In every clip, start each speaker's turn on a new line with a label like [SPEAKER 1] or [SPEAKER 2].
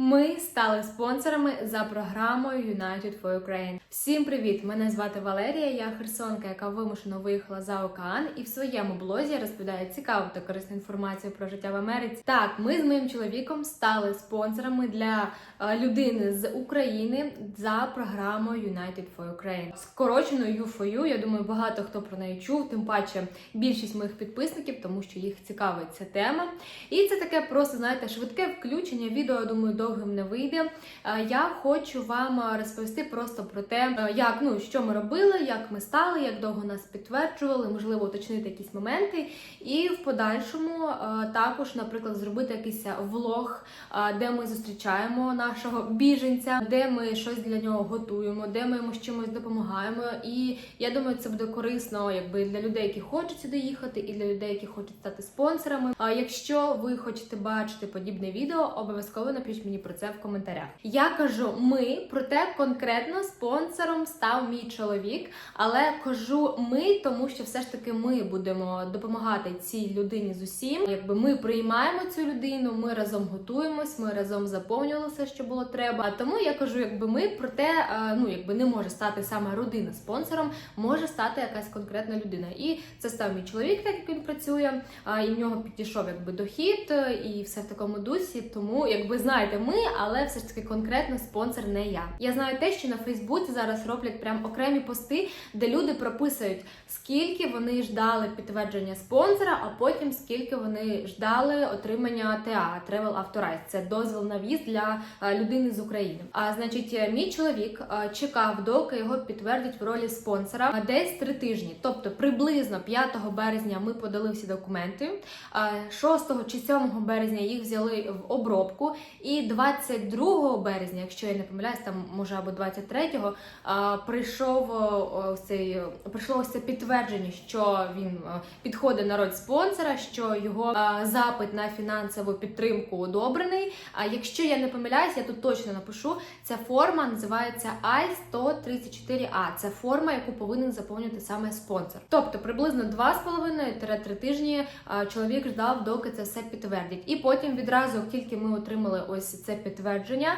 [SPEAKER 1] Ми стали спонсорами за програмою United for Ukraine. Всім привіт! Мене звати Валерія. Я херсонка, яка вимушено виїхала за океан, і в своєму блозі розповідає цікаву та корисну інформацію про життя в Америці. Так, ми з моїм чоловіком стали спонсорами для е, людини з України за програмою United for Ukraine. Скороченою U4U, Я думаю, багато хто про неї чув. Тим паче більшість моїх підписників, тому що їх цікавить ця тема. І це таке просто знаєте швидке включення. Відео я думаю довгим не вийде. Е, Я хочу вам е, розповісти просто про те, е, як ну що ми робили, як ми стали, як довго нас підтверджували, можливо, уточнити якісь моменти. І в подальшому також, наприклад, зробити якийсь влог, де ми зустрічаємо нашого біженця, де ми щось для нього готуємо, де ми йому з чимось допомагаємо. І я думаю, це буде корисно, якби для людей, які хочуть сюди їхати, і для людей, які хочуть стати спонсорами. Якщо ви хочете бачити подібне відео, обов'язково напишіть мені про це в коментарях. Я кажу ми, проте конкретно спонсором став мій чоловік, але кажу ми, тому що все ж таки ми будемо допомагати цій людині з усім. Якби ми приймаємо цю людину, ми разом готуємось, ми разом заповнювали все, що було треба. А тому я кажу, якби ми, проте е, ну якби не може стати саме родина спонсором, може стати якась конкретна людина. І це став мій чоловік, так як він працює, і в нього підійшов якби дохід е, і все в такому дусі. Тому, якби знаєте, ми, але все ж таки конкретно спонсор не я. Я знаю те, що на Фейсбуці зараз роблять прям окремі пости, де люди прописують, скільки вони ждали підтвердження спонсора, а потім скільки вони ждали отримання ТА Travel Authorized. Це дозвіл на в'їзд для е, людини з України. А значить, е, мій чоловік е, чекав, доки його підтвердять в ролі спонсора десь три тижні. Тобто, приблизно 5 березня ми подали всі документи. 6 чи 7 березня їх взяли в обробку. І 22 березня, якщо я не помиляюсь, там може або 23-го, а, прийшов ось цей прийшло ось це підтвердження, що він підходить на роль спонсора, що його запит на фінансову підтримку одобрений. А якщо я не помиляюсь, я тут точно напишу. Ця форма називається I-134A. Це форма, яку повинен заповнити саме спонсор. Тобто приблизно 2,5-3 тижні чоловік ждав, доки це все підтвердять. І потім відразу, тільки ми отримали ось це підтвердження,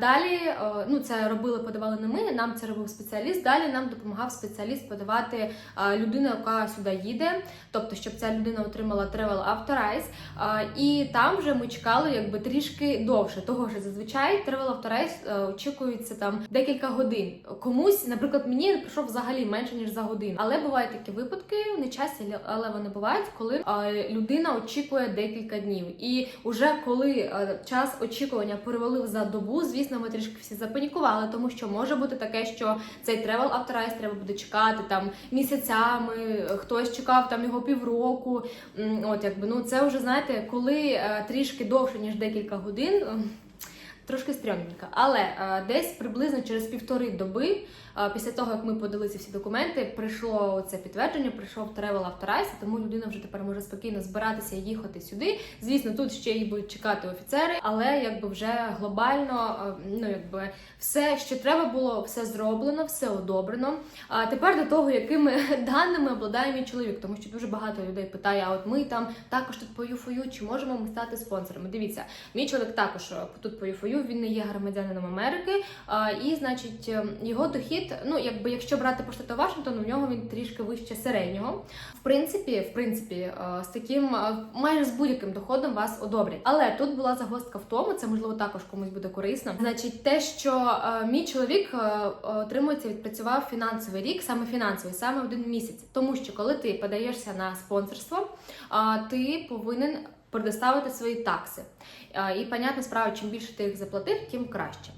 [SPEAKER 1] далі е, ну це робили, подавали не ми. Нам це робив спеціаліст. Далі нам допомагав спеціаліст подавати людину, яка сюди їде, тобто, щоб ця людина отримала Travel Authorize. І там вже ми чекали якби трішки довше. Того що зазвичай Travel Authorize е, очікується там декілька годин. Комусь, наприклад, мені прийшов взагалі менше ніж за годину. Але бувають такі випадки, не часті, але вони бувають, коли е, людина очікує декілька днів. І вже коли час очікування перевалив за добу, звісно, ми трішки всі запанікували, тому що може бути таке, що цей тревел Authorize треба буде чекати там місяцями, хтось чекав там його півроку. От якби ну це вже знаєте, коли е, трішки довше ніж декілька годин. Трошки стрьомненько. але е, десь приблизно через півтори доби, е, після того як ми подали ці всі документи, прийшло це підтвердження, прийшов Travel Authorize, тому людина вже тепер може спокійно збиратися їхати сюди. Звісно, тут ще її будуть чекати офіцери, але якби вже глобально, е, ну якби все, що треба було, все зроблено, все одобрено. А тепер до того, якими даними обладає мій чоловік, тому що дуже багато людей питає: а от ми там також тут по чи можемо ми стати спонсорами? Дивіться, мій чоловік також тут по він не є громадянином Америки, і значить е, його дохід, ну якби якщо брати по штату Вашингтон, у нього він трішки вище середнього. В принципі, в принципі, е, з таким е, майже з будь-яким доходом вас одобрять. Але тут була загвоздка в тому, це можливо також комусь буде корисно. Значить, те, що мій чоловік отримується, відпрацював фінансовий рік, саме фінансовий, саме один місяць. Тому що коли ти подаєшся на спонсорство, ти повинен предоставити свої такси. І, понятна справа, чим більше ти їх заплатив, тим краще.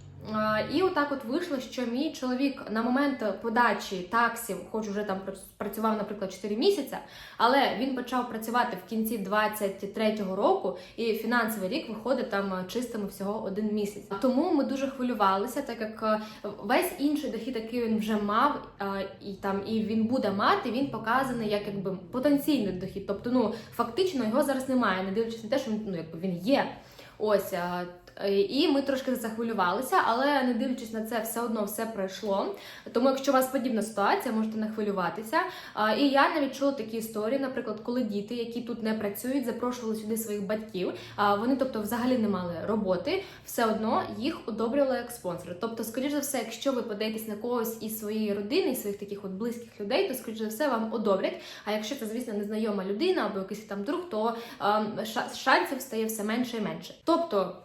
[SPEAKER 1] І отак от вийшло, що мій чоловік на момент подачі таксів, хоч уже там працював, наприклад, 4 місяці, але він почав працювати в кінці 23-го року, і фінансовий рік виходить там чистими всього один місяць. Тому ми дуже хвилювалися, так як е, весь інший дохід, який він вже мав, е, і там і він буде мати, він показаний як якби потенційний дохід. Тобто, ну фактично його зараз немає, не дивлячись на те, що він ну якби він є. Ось Е, І ми трошки захвилювалися, але не дивлячись на це, все одно все пройшло. Тому, якщо у вас подібна ситуація, можете не хвилюватися. І я навіть чула такі історії, наприклад, коли діти, які тут не працюють, запрошували сюди своїх батьків. Вони, тобто, взагалі не мали роботи, все одно їх одобрювали як спонсори. Тобто, скоріш за все, якщо ви подаєтесь на когось із своєї родини, із своїх таких от близьких людей, то скоріш за все вам одобрять. А якщо це, звісно, незнайома людина або якийсь там друг, то ем, шансів стає все менше і менше. Тобто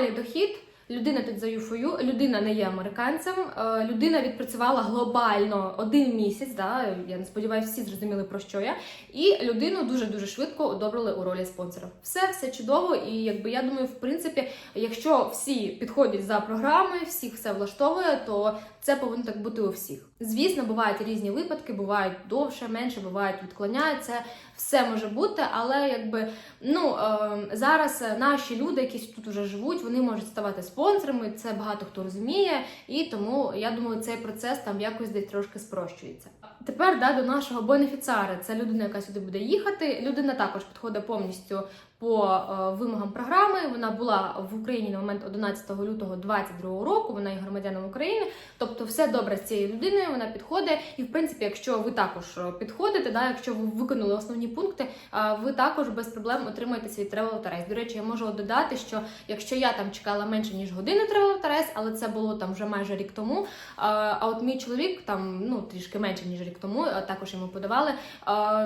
[SPEAKER 1] нормальний дохід. Людина тут за юфою, людина не є американцем. е, Людина відпрацювала глобально один місяць. Да, я не сподіваюся, всі зрозуміли про що я. І людину дуже дуже швидко одобрили у ролі спонсора. Все, все чудово. І якби я думаю, в принципі, якщо всі підходять за програмою, всіх все влаштовує, то це повинно так бути у всіх. Звісно, бувають різні випадки, бувають довше, менше, бувають відклоняються. Все може бути, але якби ну е, зараз наші люди, які тут уже живуть, вони можуть ставати спонсорами. Це багато хто розуміє, і тому я думаю, цей процес там якось десь трошки спрощується. Тепер да, до нашого бенефіціара. Це людина, яка сюди буде їхати. Людина також підходить повністю по е, вимогам програми. Вона була в Україні на момент 11 лютого 2022 року. Вона є громадяном України. Тобто, все добре з цією людиною. Вона підходить. І в принципі, якщо ви також е, підходите, да, якщо ви виконали основні пункти, е, ви також без проблем отримаєте свій travel Authorize. До речі, я можу додати, що якщо я там чекала менше ніж годину travel Authorize, але це було там вже майже рік тому. А от мій чоловік там ну трішки менше ніж рік тому, також йому подавали.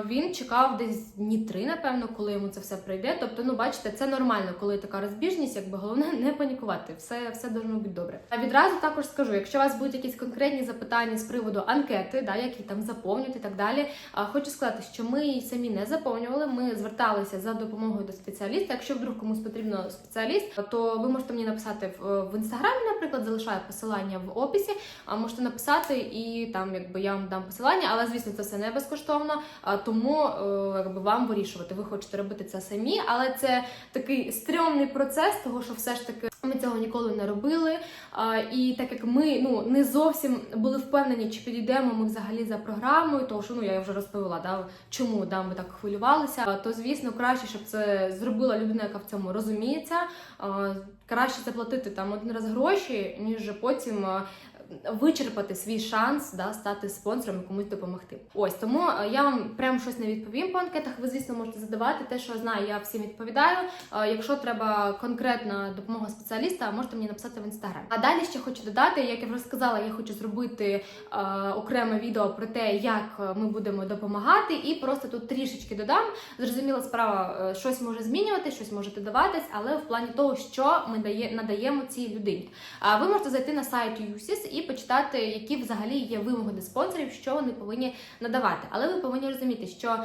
[SPEAKER 1] Він чекав десь дні три, напевно, коли йому це все прийде. Тобто, ну бачите, це нормально, коли така розбіжність, якби головне не панікувати. Все, все должно бути добре. А відразу також скажу, якщо у вас будуть якісь конкретні запитання з приводу анкети, да, які там заповнюють і так далі. А хочу сказати, що ми її самі не заповнювали. Ми зверталися за допомогою до спеціаліста. Якщо вдруг комусь потрібно спеціаліст, то ви можете мені написати в, інстаграмі, наприклад, залишаю посилання в описі. А можете написати і там, якби я вам дам посилання, але звісно, це все не безкоштовно. Тому е, якби вам вирішувати. Ви хочете робити це самі, але це такий стрьомний процес, того що все ж таки. Ми цього ніколи не робили. А, і так як ми ну не зовсім були впевнені, чи підійдемо ми взагалі за програмою, тому що ну я вже розповіла, да, чому да, ми так хвилювалися. То звісно, краще, щоб це зробила людина, яка в цьому розуміється. А, краще заплатити там один раз гроші, ніж потім. Вичерпати свій шанс да, стати спонсором і комусь допомогти. Ось тому е, я вам прямо щось не відповім по анкетах. Ви, звісно, можете задавати те, що знаю, я всім відповідаю. Е, Якщо треба конкретна допомога спеціаліста, можете мені написати в інстаграм. А далі ще хочу додати, як я вже сказала, я хочу зробити е, окреме відео про те, як ми будемо допомагати, і просто тут трішечки додам. Зрозуміла справа, щось може змінювати, щось може додаватись, але в плані того, що ми надаємо цій людині. А ви можете зайти на сайт USIS і почитати, які взагалі є вимоги до спонсорів, що вони повинні надавати. Але ви повинні розуміти, що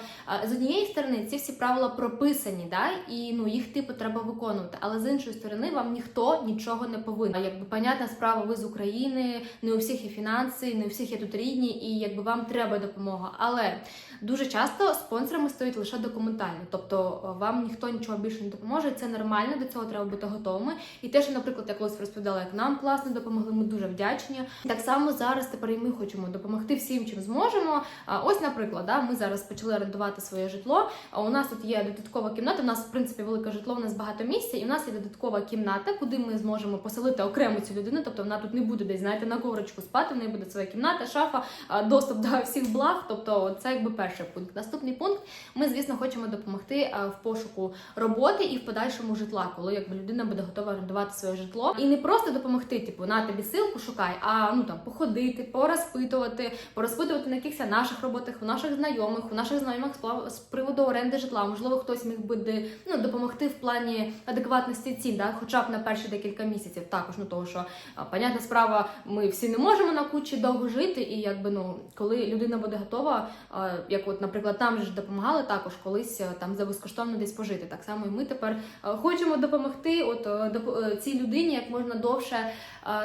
[SPEAKER 1] з однієї сторони ці всі правила прописані, да, і ну їх типу треба виконувати. Але з іншої сторони вам ніхто нічого не повинен. Якби понятна справа, ви з України, не у всіх є фінанси, не у всіх є тут рідні, і якби вам треба допомога. Але дуже часто спонсорами стоїть лише документально, тобто е, вам ніхто нічого більше не допоможе. Це нормально, до цього треба бути готовими. І те, що, наприклад, я колись розповідала, як нам класно допомогли, ми дуже вдячні. Так само зараз тепер і ми хочемо допомогти всім, чим зможемо. Ось, наприклад, да, ми зараз почали орендувати своє житло. У нас тут є додаткова кімната. У нас, в принципі, велике житло, у нас багато місця, і у нас є додаткова кімната, куди ми зможемо поселити окремо цю людину. Тобто вона тут не буде десь, знаєте, на ковричку спати, в неї буде своя кімната, шафа, доступ до всіх благ. Тобто, це якби перший пункт. Наступний пункт. Ми, звісно, хочемо допомогти в пошуку роботи і в подальшому житла, коли якби людина буде готова орендувати своє житло. І не просто допомогти, типу, на тобі силку шукай, а ну там походити, порозпитувати, порозпитувати на якихось наших роботах, у наших знайомих, у наших знайомих з приводу оренди житла. Можливо, хтось міг би ну, допомогти в плані адекватності цін, да? хоча б на перші декілька місяців. Також ну того, що понятна справа, ми всі не можемо на кучі довго жити, і якби ну коли людина буде готова, як от, наприклад, нам ж допомагали також колись там за безкоштовно десь пожити. Так само і ми тепер хочемо допомогти, от а, е, цій людині як можна довше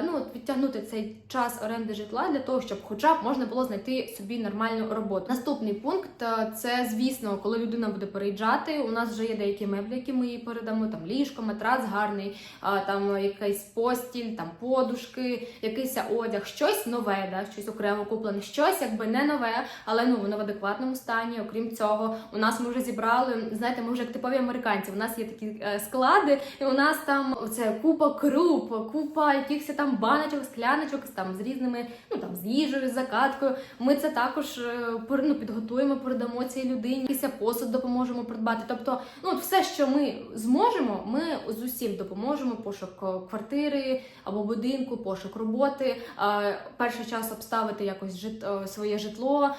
[SPEAKER 1] ну от відтягнути цей час оренди житла для того, щоб хоча б можна було знайти собі нормальну роботу. Наступний пункт це звісно, коли людина буде переїжджати. У нас вже є деякі меблі, які ми їй передамо. Там ліжко, матрац гарний. Там якийсь постіль, там подушки, якийсь одяг, щось нове, да, щось окремо куплене, щось якби не нове, але ну воно в адекватному стані. Окрім цього, у нас ми вже зібрали. Знаєте, ми вже як типові американці. У нас є такі е, склади, і у нас там оце купа круп, купа якихось там баночок, скляночок там з різними, ну там з їжею, з закаткою. Ми це також е, ну, підготуємо, передамо цій людині. Якийсь посуд допоможемо придбати. Тобто, ну от все, що ми зможемо, ми з усім допоможемо. Пошук е, квартири або будинку, пошук роботи. е, Перший час обставити якось жит, своє житло,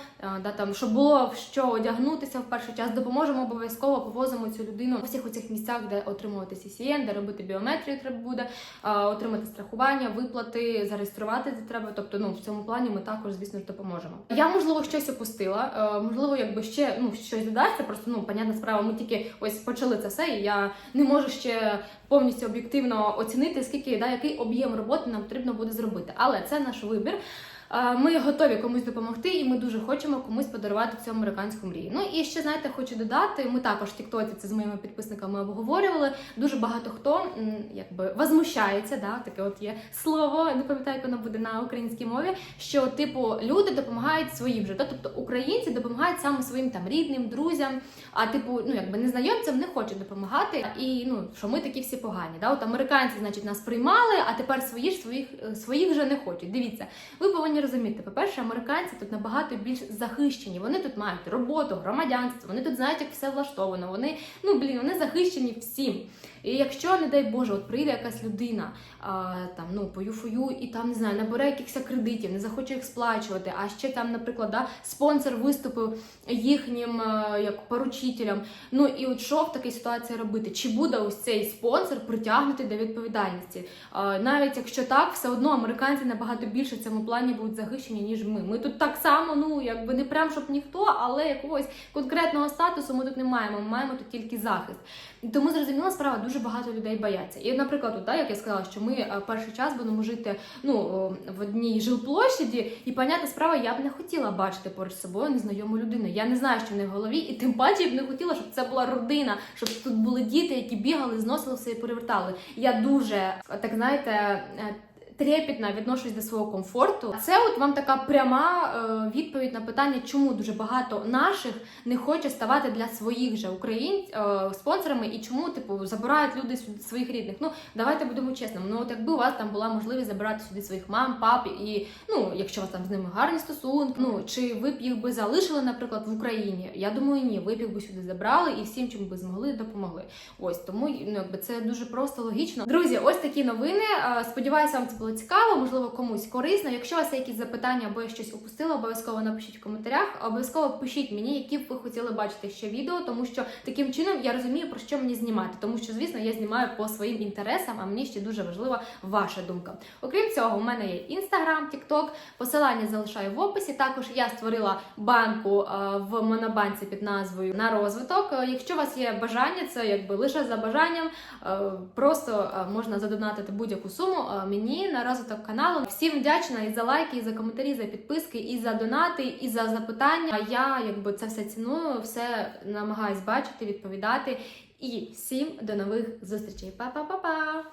[SPEAKER 1] да там щоб було що одягнутися в перший час. Допоможемо обов'язково, повозимо цю людину у всіх оцих місцях, де отримувати CCN, де робити біометрію, треба буде отримати страхування, виплати, зареєструвати це треба. Тобто, ну в цьому плані ми також, звісно допоможемо. Я можливо щось опустила, е, можливо, якби ще ну щось додасться. Просто ну понятна справа. Ми тільки ось почали це все, і я не можу ще повністю об'єктивно оцінити, скільки да який об'єм роботи нам потрібно буде зробити. Але це наш вибір. Ми готові комусь допомогти, і ми дуже хочемо комусь подарувати цю американську мрію. Ну і ще знаєте, хочу додати. Ми також в Тіктоці це з моїми підписниками обговорювали. Дуже багато хто якби возмущається, да, таке от є слово, не пам'ятаю, як воно буде на українській мові. Що типу люди допомагають своїм же, да? тобто українці допомагають саме своїм там рідним, друзям. А типу, ну якби незнайомцям не хочуть допомагати, і ну що ми такі всі погані. Да? От американці, значить, нас приймали, а тепер свої ж своїх е, своїх вже не хочуть. Дивіться, ви повинні розуміти, по-перше, американці тут набагато більш захищені. Вони тут мають роботу, громадянство, вони тут знають, як все влаштовано. Вони ну блін, вони захищені всім. І якщо, не дай Боже, от прийде якась людина а, там ну по юфою і там не знаю, набере якихось кредитів, не захоче їх сплачувати, а ще там, наприклад, да, спонсор виступив їхнім е, як поручителям. Ну і от що в такій ситуації робити? Чи буде ось цей спонсор притягнутий до відповідальності? А, навіть якщо так, все одно американці набагато більше в цьому плані будуть захищені, ніж ми. Ми тут так само, ну якби не прям щоб ніхто, але якогось конкретного статусу ми тут не маємо. Ми маємо тут тільки захист. Тому зрозуміла справа, дуже багато людей бояться. І, наприклад, тут, да, як я сказала, що ми е, перший час будемо жити ну в одній жилплощаді, і понятна справа, я б не хотіла бачити поруч з собою незнайому людину. Я не знаю, що в неї в голові, і тим паче я б не хотіла, щоб це була родина, щоб тут були діти, які бігали, зносили все і перевертали. Я дуже е, так знаєте. Трепетно відношусь до свого комфорту. Це от вам така пряма е, відповідь на питання, чому дуже багато наших не хоче ставати для своїх же українців е, спонсорами, і чому типу забирають люди своїх рідних. Ну давайте будемо чесними. Ну от якби у вас там була можливість забирати сюди своїх мам, пап, і ну якщо у вас там з ними гарні стосунки, ну чи ви б їх би залишили, наприклад, в Україні? Я думаю, ні, ви б їх би сюди забрали і всім, чим би змогли, допомогли. Ось тому ну якби це дуже просто логічно. Друзі, ось такі новини. Е, Сподіваюся, вам це було цікаво, можливо, комусь корисно. Якщо у вас є якісь запитання або я щось упустила, обов'язково напишіть в коментарях. Обов'язково пишіть мені, які б ви хотіли бачити ще відео, тому що таким чином я розумію, про що мені знімати. Тому що, звісно, я знімаю по своїм інтересам, а мені ще дуже важлива ваша думка. Окрім цього, у мене є інстаграм, тікток, посилання залишаю в описі. Також я створила банку е, в монобанці під назвою на розвиток. Е, Якщо у вас є бажання, це якби лише за бажанням. Е, Просто можна задонатити будь-яку суму мені на розвиток каналу. Всім вдячна і за лайки, і за коментарі, і за підписки, і за донати, і за запитання. Я якби це все ціную, все намагаюсь бачити, відповідати. І всім до нових зустрічей. Па-па-па-па!